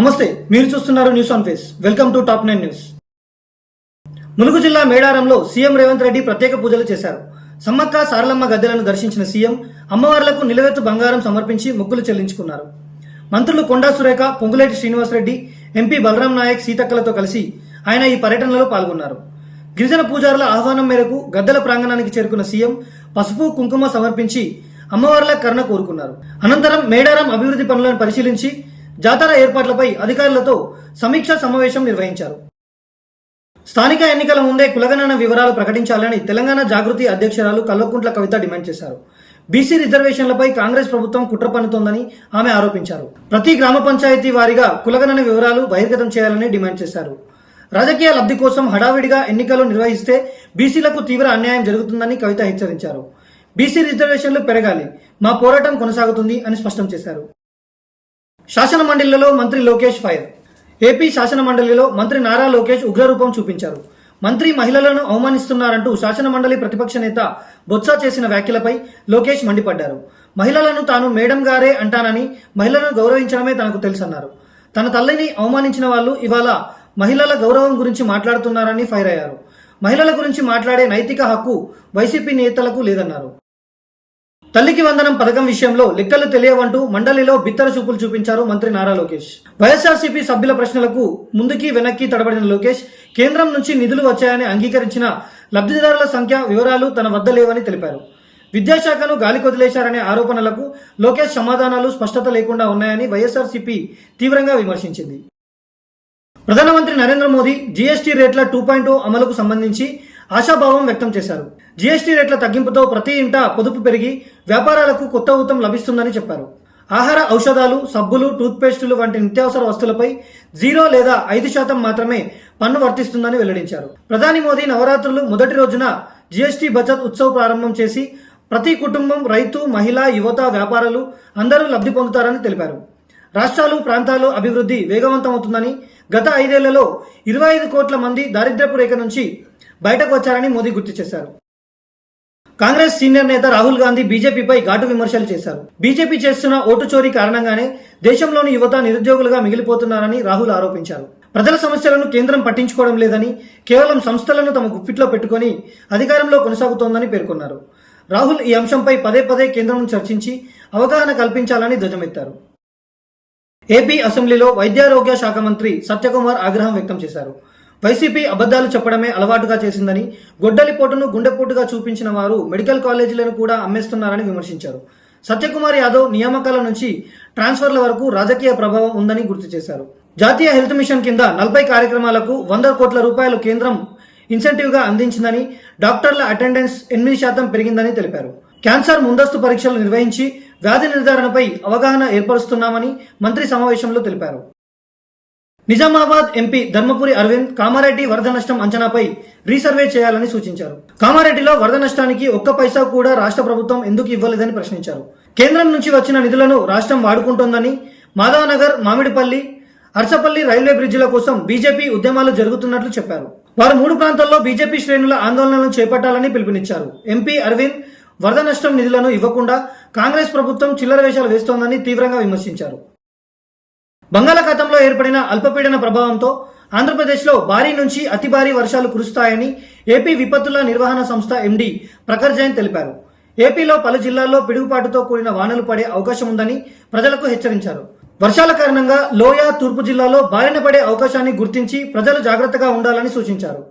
నమస్తే మీరు చూస్తున్నారు news on face welcome to top nine news Mulugu జిల్లా మేడారంలో సీఎం రేవంత్ రెడ్డి ప్రత్యేక పూజలు చేశారు. సమ్మక్క సారలమ్మ గద్దెలను దర్శించిన సీఎం అమ్మవార్లకు నిలవెత్తు బంగారం సమర్పించి ముగ్గులు చెల్లించుకున్నారు. మంత్రులు కొండా సురేఖ పొంగులేటి శ్రీనివాసరెడ్డి ఎంపీ బలరాం నాయక్ సీతక్కలతో కలిసి ఆయన ఈ పర్యటనలో పాల్గొన్నారు. గిరిజన పూజారుల ఆహ్వానం మేరకు గద్దెల ప్రాంగణానికి చేరుకున్న సీఎం పసుపు కుంకుమ సమర్పించి అమ్మవార్ల కరుణ కోరుకున్నారు. అనంతరం మేడారం అభివృద్ధి పనులను పరిశీలించి జాతర ఏర్పాట్లపై అధికారులతో సమీక్షా సమావేశం నిర్వహించారు. స్థానిక ఎన్నికల ముందే కులగణన వివరాలు ప్రకటించాలని తెలంగాణ జాగృతి అధ్యక్షురాలు కల్వకుంట్ల కవిత డిమాండ్ చేశారు. బీసీ రిజర్వేషన్లపై కాంగ్రెస్ ప్రభుత్వం కుట్ర పన్నుతోందని ఆమె ఆరోపించారు. ప్రతి గ్రామ పంచాయతీ వారీగా కులగణన వివరాలు బహిర్గతం చేయాలని డిమాండ్ చేశారు. రాజకీయ లబ్ధి కోసం హడావిడిగా ఎన్నికలు నిర్వహిస్తే బీసీలకు తీవ్ర అన్యాయం జరుగుతుందని కవిత హెచ్చరించారు. బీసీ రిజర్వేషన్లు పెరగాలి మా పోరాటం కొనసాగుతుంది అని స్పష్టం చేశారు. శాసన మండలిలో మంత్రి లోకేష్ ఫైర్. ఏపీ శాసన మండలిలో మంత్రి నారా లోకేష్ ఉగ్రరూపం చూపించారు. మంత్రి మహిళలను అవమానిస్తున్నారంటూ శాసన మండలి ప్రతిపక్ష నేత బొత్స చేసిన వ్యాఖ్యలపై లోకేష్ మండిపడ్డారు. మహిళలను తాను మేడం గారే అంటానని మహిళలను గౌరవించడమే తనకు తెలుసన్నారు. తన తల్లిని అవమానించిన వాళ్ళు ఇవాళ మహిళల గౌరవం గురించి మాట్లాడుతున్నారని ఫైర్ అయ్యారు. మహిళల గురించి మాట్లాడే నైతిక హక్కు వైసీపీ నేతలకు లేదన్నారు. తల్లికి వందనం పథకం విషయంలో లెక్కలు తెలియవంటూ మండలిలో బిత్తర చూపులు చూపించారు మంత్రి నారా లోకేష్. వైఎస్ఆర్సీపీ సభ్యుల ప్రశ్నలకు ముందుకి వెనక్కి తడబడిన లోకేష్ కేంద్రం నుంచి నిధులు వచ్చాయని అంగీకరించిన లబ్ధిదారుల సంఖ్య వివరాలు తన వద్ద లేవని తెలిపారు. విద్యాశాఖను గాలికొదిలేశారనే ఆరోపణలకు లోకేష్ సమాధానాలు స్పష్టత లేకుండా ఉన్నాయని వైఎస్ఆర్సీపీ తీవ్రంగా విమర్శించింది. ప్రధానమంత్రి నరేంద్ర మోదీ జీఎస్టీ రేట్ల టూ పాయింట్ అమలుకు సంబంధించి ఆశాభావం వ్యక్తం చేశారు. జీఎస్టీ రేట్ల తగ్గింపుతో ప్రతి ఇంట పొదుపు పెరిగి వ్యాపారాలకు కొత్త ఊతం లభిస్తుందని చెప్పారు. ఆహార ఔషధాలు సబ్బులు టూత్పేస్టులు వంటి నిత్యావసర వస్తువులపై జీరో లేదా ఐదు శాతం మాత్రమే పన్ను వర్తిస్తుందని వెల్లడించారు. ప్రధాని మోదీ నవరాత్రులు మొదటి రోజున జీఎస్టీ బచత్ ఉత్సవ్ ప్రారంభం చేసి ప్రతి కుటుంబం రైతు మహిళ యువత వ్యాపారులు అందరూ లబ్ధి పొందుతారని తెలిపారు. రాష్ట్రాలు ప్రాంతాలు అభివృద్ధి వేగవంతమవుతుందని గత ఐదేళ్ళలో ఇరవై ఐదు కోట్ల మంది దారిద్ర్యపు రేఖ నుంచి బయటకు వచ్చారని మోదీ గుర్తు చేశారు. కాంగ్రెస్ సీనియర్ నేత రాహుల్ గాంధీ బీజేపీపై ఘాటు విమర్శలు చేశారు. బీజేపీ చేస్తున్న ఓటు చోరీ కారణంగానే దేశంలోని యువత నిరుద్యోగులుగా మిగిలిపోతున్నారని రాహుల్ ఆరోపించారు. ప్రజల సమస్యలను కేంద్రం పట్టించుకోవడం లేదని కేవలం సంస్థలను తమ గుప్పిట్లో పెట్టుకొని అధికారంలో కొనసాగుతోందని పేర్కొన్నారు. రాహుల్ ఈ అంశంపై పదే పదే కేంద్రం చర్చించి అవగాహన కల్పించాలని ధ్వజమెత్తారు. ఏపీ అసెంబ్లీలో వైద్యారోగ్య శాఖ మంత్రి సత్యకుమార్ ఆగ్రహం వ్యక్తం చేశారు. వైసీపీ అబద్ధాలు చెప్పడమే అలవాటుగా చేసిందని గొడ్డలిపోటును గుండెపోటుగా చూపించిన వారు మెడికల్ కాలేజీలను కూడా అమ్మేస్తున్నారని విమర్శించారు. సత్యకుమార్ యాదవ్ నియామకాల నుంచి ట్రాన్స్ఫర్ల వరకు రాజకీయ ప్రభావం ఉందని గుర్తు చేశారు. జాతీయ హెల్త్ మిషన్ కింద నలభై కార్యక్రమాలకు వంద కోట్ల రూపాయలు కేంద్రం ఇన్సెంటివ్గా అందించిందని డాక్టర్ల అటెండెన్స్ ఎనిమిది శాతం పెరిగిందని తెలిపారు. క్యాన్సర్ ముందస్తు పరీక్షలు నిర్వహించి వ్యాధి నిర్ధారణపై అవగాహన ఏర్పరుస్తున్నామని మంత్రి సమావేశంలో తెలిపారు. నిజామాబాద్ ఎంపీ ధర్మపురి అరవింద్ కామారెడ్డి వరద నష్టం అంచనాపై రీసర్వే చేయాలని సూచించారు. కామారెడ్డిలో వరద నష్టానికి ఒక్క పైసా కూడా రాష్ట్ర ప్రభుత్వం ఎందుకు ఇవ్వలేదని ప్రశ్నించారు. కేంద్రం నుంచి వచ్చిన నిధులను రాష్ట్రం వాడుకుంటోందని మాధవనగర్ మామిడిపల్లి అర్సపల్లి రైల్వే బ్రిడ్జిల కోసం బీజేపీ ఉద్యమాలు జరుగుతున్నట్లు చెప్పారు. వారు మూడు ప్రాంతాల్లో బీజేపీ శ్రేణుల ఆందోళనలను చేపట్టాలని పిలుపునిచ్చారు. ఎంపీ అరవింద్ వరద నష్టం నిధులను ఇవ్వకుండా కాంగ్రెస్ ప్రభుత్వం చిల్లర వేషాలు వేస్తోందని తీవ్రంగా విమర్శించారు. బంగాళాఖాతంలో ఏర్పడిన అల్పపీడన ప్రభావంతో ఆంధ్రప్రదేశ్లో భారీ నుంచి అతి భారీ వర్షాలు కురుస్తాయని ఏపీ విపత్తుల నిర్వహణ సంస్థ ఎండీ ప్రఖర్ జైన్ తెలిపారు. ఏపీలో పలు జిల్లాల్లో పిడుగుపాటుతో కూడిన వానలు పడే అవకాశం ఉందని ప్రజలకు హెచ్చరించారు. వర్షాల కారణంగా లోయ తూర్పు జిల్లాలో బారిన పడే అవకాశాన్ని గుర్తించి ప్రజలు జాగ్రత్తగా ఉండాలని సూచించారు.